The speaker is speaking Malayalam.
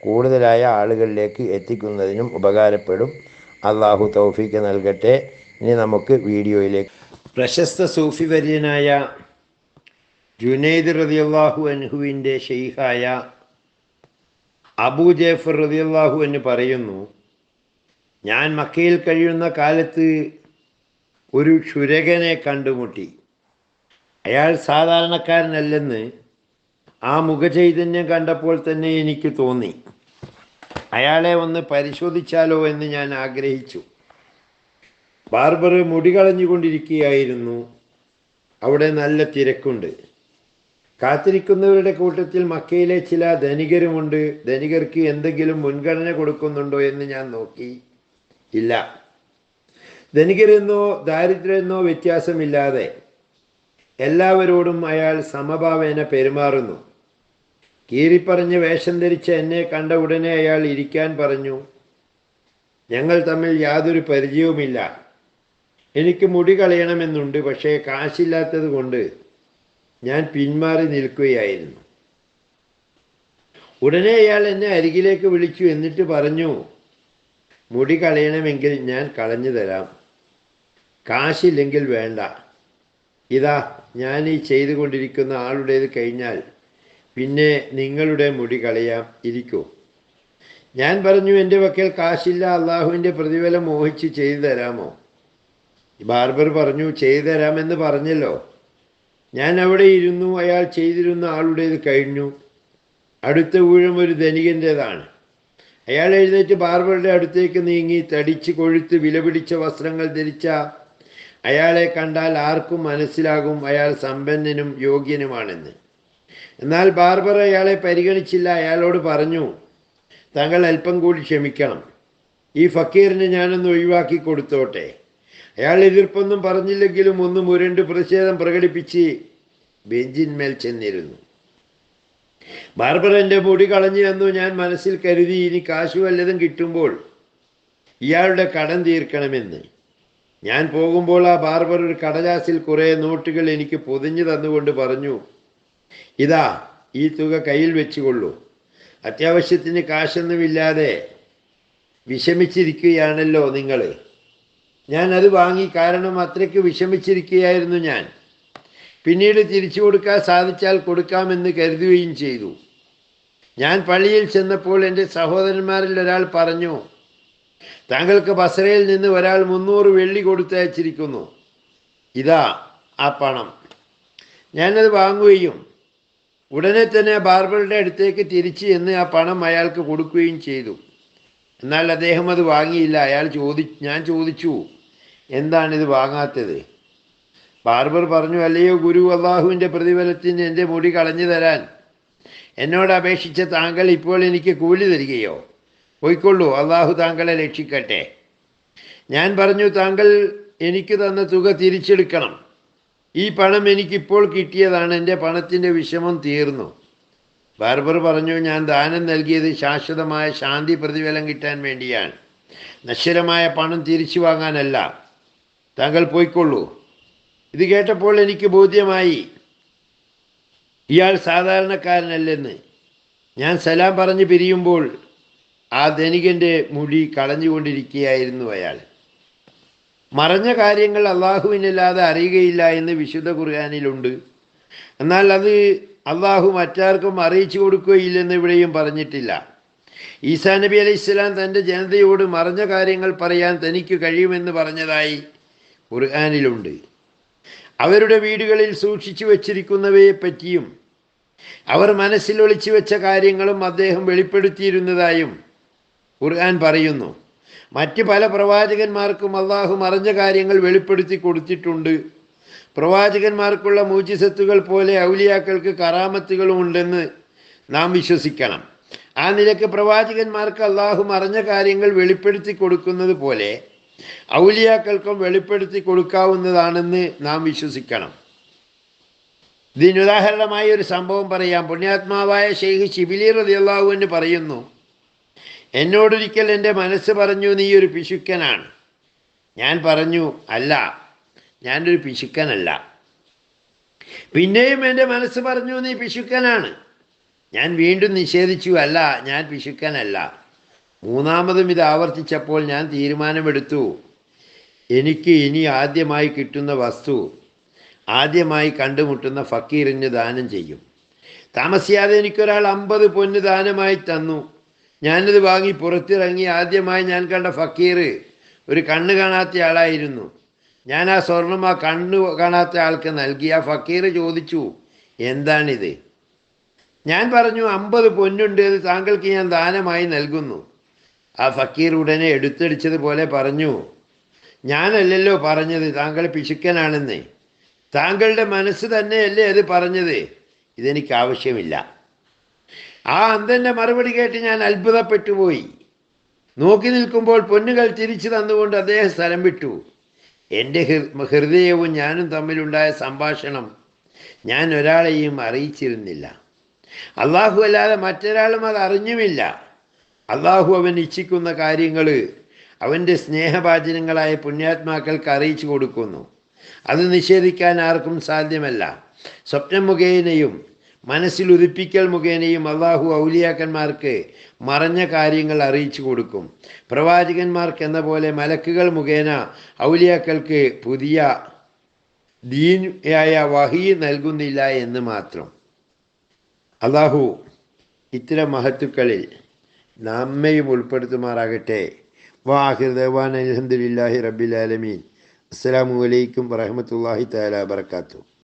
കൂടുതലായ ആളുകളിലേക്ക് എത്തിക്കുന്നതിനും ഉപകാരപ്പെടും. അള്ളാഹു തൗഫീക്ക് നൽകട്ടെ. ഇനി നമുക്ക് വീഡിയോയിലേക്ക്. പ്രശസ്ത സൂഫി വര്യനായ ജുനൈദ് റതിയല്ലാഹു അൻഹുവിന്റെ ഷെയ്ഖായ അബൂ ജേഫർ റതിയല്ലാഹു എന്ന് പറയുന്നു ഞാൻ മക്കയിൽ കഴിയുന്ന കാലത്ത് ഒരു ക്ഷുരകനെ കണ്ടുമുട്ടി. അയാൾ സാധാരണക്കാരനല്ലെന്ന് ആ മുഖചൈതന്യം കണ്ടപ്പോൾ തന്നെ എനിക്ക് തോന്നി. അയാളെ ഒന്ന് പരിശോധിച്ചാലോ എന്ന് ഞാൻ ആഗ്രഹിച്ചു. ബാർബർ മുടി കളഞ്ഞുകൊണ്ടിരിക്കുകയായിരുന്നു. അവിടെ നല്ല തിരക്കുണ്ട്. കാത്തിരിക്കുന്നവരുടെ കൂട്ടത്തിൽ മക്കയിലെ ചില ധനികരുമുണ്ട്. ധനികർക്ക് എന്തെങ്കിലും മുൻഗണന കൊടുക്കുന്നുണ്ടോ എന്ന് ഞാൻ നോക്കി. ഇല്ല. ധനികരെന്നോ ദാരിദ്ര്യമെന്നോ വ്യത്യാസമില്ലാതെ എല്ലാവരോടും അയാൾ സമഭാവേന പെരുമാറുന്നു. കീറിപ്പറഞ്ഞ് വേഷം ധരിച്ച എന്നെ കണ്ട ഉടനെ അയാൾ ഇരിക്കാൻ പറഞ്ഞു. ഞങ്ങൾ തമ്മിൽ യാതൊരു പരിചയവുമില്ല. എനിക്ക് മുടി കളയണമെന്നുണ്ട് പക്ഷേ കാശില്ലാത്തത് കൊണ്ട് ഞാൻ പിന്മാറി നിൽക്കുകയായിരുന്നു. ഉടനെ അയാൾ എന്നെ അരികിലേക്ക് വിളിച്ചു എന്നിട്ട് പറഞ്ഞു മുടി കളയണമെങ്കിൽ ഞാൻ കളഞ്ഞു തരാം. കാശില്ലെങ്കിൽ വേണ്ട. ഇതാ ഞാൻ ഈ ചെയ്തുകൊണ്ടിരിക്കുന്ന ആളുടേത് കഴിഞ്ഞാൽ പിന്നെ നിങ്ങളുടെ മുടി കളയാം ഇരിക്കൂ. ഞാൻ പറഞ്ഞു എന്റെ വക്കൽ കാശില്ല അള്ളാഹുവിന്റെ പ്രതിഫലം മോഹിച്ച് ചെയ്തു തരാമോ? ബാർബർ പറഞ്ഞു ചെയ്തു തരാമെന്ന് പറഞ്ഞല്ലോ. ഞാൻ അവിടെ ഇരുന്നു അയാൾ ചെയ്തിരുന്ന ആളുടേത് കഴിഞ്ഞു. അടുത്ത ഊഴം ഒരു ധനികന്റേതാണ്. അയാൾ എഴുന്നേറ്റ് ബാർബറുടെ അടുത്തേക്ക് നീങ്ങി തടിച്ച് കൊഴുത്ത് വിലപിടിച്ച വസ്ത്രങ്ങൾ ധരിച്ച അയാളെ കണ്ടാൽ ആർക്കും മനസ്സിലാകും അയാൾ സമ്പന്നനും യോഗ്യനുമാണെന്ന്. എന്നാൽ ബാർബർ അയാളെ പരിഗണിച്ചില്ല. അയാളോട് പറഞ്ഞു താങ്കൾ അല്പം കൂടി ക്ഷമിക്കണം. ഈ ഫക്കീറിനെ ഞാനൊന്ന് ഒഴിവാക്കി കൊടുത്തോട്ടെ. അയാൾ എതിർപ്പൊന്നും പറഞ്ഞില്ലെങ്കിലും ഒന്നും മുരണ്ട് പ്രതിഷേധം പ്രകടിപ്പിച്ച് ബെഞ്ചിന്മേൽ ചെന്നിരുന്നു. ബാർബർ എന്റെ മുടി കളഞ്ഞു എന്നു ഞാൻ മനസ്സിൽ കരുതി ഇനി കാശു വല്ലതും കിട്ടുമ്പോൾ ഇയാളുടെ കടം തീർക്കണമെന്ന്. ഞാൻ പോകുമ്പോൾ ആ ബാർബർ ഒരു കടലാസിൽ കുറേ നോട്ടുകൾ എനിക്ക് പൊതിഞ്ഞു തന്നുകൊണ്ട് പറഞ്ഞു ഇതാ ഈ തുക കയ്യിൽ വെച്ചുകൊള്ളൂ. അത്യാവശ്യത്തിന് കാശൊന്നുമില്ലാതെ വിഷമിച്ചിരിക്കുകയാണല്ലോ നിങ്ങൾ ഞാൻ അത് വാങ്ങി കാരണം അത്രയ്ക്ക് വിഷമിച്ചിരിക്കുകയായിരുന്നു ഞാൻ. പിന്നീട് തിരിച്ചു കൊടുക്കാൻ സാധിച്ചാൽ കൊടുക്കാമെന്ന് കരുതുകയും ചെയ്തു. ഞാൻ പള്ളിയിൽ ചെന്നപ്പോൾ എന്റെ സഹോദരന്മാരിൽ ഒരാൾ പറഞ്ഞു താങ്കൾക്ക് ബസറയിൽ നിന്ന് ഒരാൾ മുന്നൂറ് വെള്ളി കൊടുത്തയച്ചിരിക്കുന്നു ഇതാ ആ പണം. ഞാനത് വാങ്ങുകയും ഉടനെ തന്നെ ബാർബറുടെ അടുത്തേക്ക് തിരിച്ച് എന്ന് ആ പണം അയാൾക്ക് കൊടുക്കുകയും ചെയ്തു. എന്നാൽ അദ്ദേഹം അത് വാങ്ങിയില്ല. അയാൾ ചോദി ഞാൻ ചോദിച്ചു എന്താണിത് വാങ്ങാത്തത്? ബാർബർ പറഞ്ഞു അല്ലയോ ഗുരു അള്ളാഹുവിന്റെ പ്രതിഫലത്തിന് എന്റെ മുടി കളഞ്ഞു തരാൻ. എന്നോട് അപേക്ഷിച്ച താങ്കൾ ഇപ്പോൾ എനിക്ക് കൂലി തരികയോ? പോയിക്കൊള്ളൂ അള്ളാഹു താങ്കളെ രക്ഷിക്കട്ടെ. ഞാൻ പറഞ്ഞു താങ്കൾ എനിക്ക് തന്ന തുക തിരിച്ചെടുക്കണം. ഈ പണം എനിക്കിപ്പോൾ കിട്ടിയതാണ് എന്റെ പണത്തിന്റെ വിഷമം തീർന്നു. ബാർബർ പറഞ്ഞു ഞാൻ ദാനം നൽകിയത് ശാശ്വതമായ ശാന്തി പ്രതിഫലം കിട്ടാൻ വേണ്ടിയാണ്. നശ്വരമായ പണം തിരിച്ചു വാങ്ങാനല്ല. താങ്കൾ പോയിക്കൊള്ളൂ. ഇത് കേട്ടപ്പോൾ എനിക്ക് ബോധ്യമായി ഇയാൾ സാധാരണക്കാരനല്ലെന്ന്. ഞാൻ സലാം പറഞ്ഞ് പിരിയുമ്പോൾ ആ ധനികന്റെ മുടി കളഞ്ഞുകൊണ്ടിരിക്കുകയായിരുന്നു അയാൾ. മറഞ്ഞ കാര്യങ്ങൾ അള്ളാഹുവിനല്ലാതെ അറിയുകയില്ല എന്ന് വിശുദ്ധ ഖുർആാനിലുണ്ട്. എന്നാൽ അത് അള്ളാഹു മറ്റാർക്കും അറിയിച്ചു കൊടുക്കുകയില്ലെന്ന് ഇവിടെയും പറഞ്ഞിട്ടില്ല. ഈസാ നബി അലൈഹി ഇസ്ലാം തന്റെ ജനതയോട് മറഞ്ഞ കാര്യങ്ങൾ പറയാൻ തനിക്ക് കഴിയുമെന്ന് പറഞ്ഞതായി ഖുർആാനിലുണ്ട്. അവരുടെ വീടുകളിൽ സൂക്ഷിച്ചു വച്ചിരിക്കുന്നവയെ പറ്റിയും അവർ മനസ്സിൽ ഒളിച്ചു വെച്ച കാര്യങ്ങളും അദ്ദേഹം വെളിപ്പെടുത്തിയിരുന്നതായും ഖുർആൻ പറയുന്നു. മറ്റ് പല പ്രവാചകന്മാർക്കും അള്ളാഹു മറഞ്ഞ കാര്യങ്ങൾ വെളിപ്പെടുത്തി കൊടുത്തിട്ടുണ്ട്. പ്രവാചകന്മാർക്കുള്ള മൂജിസത്തുകൾ പോലെ ഔലിയാക്കൾക്ക് കറാമത്തുകളും ഉണ്ടെന്ന് നാം വിശ്വസിക്കണം. ആ നിലയ്ക്ക് പ്രവാചകന്മാർക്ക് അള്ളാഹു മറഞ്ഞ കാര്യങ്ങൾ വെളിപ്പെടുത്തി കൊടുക്കുന്നത് പോലെ ഔലിയാക്കൾക്കും വെളിപ്പെടുത്തി കൊടുക്കാവുന്നതാണെന്ന് നാം വിശ്വസിക്കണം. ഇതിനുദാഹരണമായി ഒരു സംഭവം പറയാം. പുണ്യാത്മാവായ ഷെയ്ഖ് ശിബിലി അള്ളാഹുവിന് പറയുന്നു എന്നോടൊരിക്കൽ എന്റെ മനസ്സ് പറഞ്ഞു നീ ഒരു പിശുക്കനാണ്. ഞാൻ പറഞ്ഞു അല്ല ഞാനൊരു പിശുക്കനല്ല. പിന്നെയും എന്റെ മനസ്സ് പറഞ്ഞു നീ പിശുക്കനാണ്. ഞാൻ വീണ്ടും നിഷേധിച്ചു അല്ല ഞാൻ പിശുക്കനല്ല. മൂന്നാമതും ഇത് ആവർത്തിച്ചപ്പോൾ ഞാൻ തീരുമാനമെടുത്തു. എനിക്ക് ഇനി ആദ്യമായി കിട്ടുന്ന വസ്തു ആദ്യമായി കണ്ടുമുട്ടുന്ന ഫക്കീറിന് ദാനം ചെയ്യും. താമസിയാതെ എനിക്കൊരാൾ അമ്പത് പൊന്ന് ദാനമായി തന്നു. ഞാനിത് വാങ്ങി പുറത്തിറങ്ങി ആദ്യമായി ഞാൻ കണ്ട ഫക്കീർ ഒരു കണ്ണ് കാണാത്ത ആളായിരുന്നു. ഞാൻ ആ സ്വർണം ആ കണ്ണ് കാണാത്ത ആൾക്ക് നൽകി. ആ ഫക്കീർ ചോദിച്ചു എന്താണിത്? ഞാൻ പറഞ്ഞു അമ്പത് പൊന്നുണ്ട് അത് താങ്കൾക്ക് ഞാൻ ദാനമായി നൽകുന്നു. ആ ഫക്കീർ ഉടനെ എടുത്തടിച്ചതുപോലെ പറഞ്ഞു ഞാനല്ലല്ലോ പറഞ്ഞത് താങ്കൾ പിശുക്കനാണെന്ന്. താങ്കളുടെ മനസ്സ് തന്നെയല്ലേ അത് പറഞ്ഞത്? ഇതെനിക്ക് ആവശ്യമില്ല. ആ അന്തന്റെ മറുപടി കേട്ട് ഞാൻ അത്ഭുതപ്പെട്ടു പോയി നോക്കി നിൽക്കുമ്പോൾ പൊന്നുകൾ തിരിച്ചു തന്നുകൊണ്ട് അദ്ദേഹം സ്ഥലം വിട്ടു. എന്റെ ഹൃദയവും ഞാനും തമ്മിലുണ്ടായ സംഭാഷണം ഞാൻ ഒരാളെയും അറിയിച്ചിരുന്നില്ല. അള്ളാഹു അല്ലാതെ മറ്റൊരാളും അത് അറിഞ്ഞുമില്ല. അള്ളാഹു അവൻ ഇച്ഛിക്കുന്ന കാര്യങ്ങൾ അവന്റെ സ്നേഹഭാചനങ്ങളായ പുണ്യാത്മാക്കൾക്ക് അറിയിച്ചു കൊടുക്കുന്നു. അത് നിഷേധിക്കാൻ ആർക്കും സാധ്യമല്ല. സ്വപ്നം മുഖേനയും മനസ്സിൽ ഉദിപ്പിക്കൽ മുഖേനയും അള്ളാഹു ഔലിയാക്കന്മാർക്ക് മറഞ്ഞ കാര്യങ്ങൾ അറിയിച്ചു കൊടുക്കും. പ്രവാചകന്മാർക്ക് എന്ന പോലെ മലക്കുകൾ മുഖേന ഔലിയാക്കൾക്ക് പുതിയ ദീനായ വഹി നൽകുന്നില്ല എന്ന് മാത്രം. അള്ളാഹു ഇത്തരം മഹത്തുക്കളിൽ നമ്മയും ഉൾപ്പെടുത്തുമാറാകട്ടെ. വാഹിർ ദേവാൻ അലഹദില്ലാഹി റബ്ബിൽ അസ്സാം വലൈക്കും വറഹമത്തല്ലാഹി തആല വബറകാതുഹു.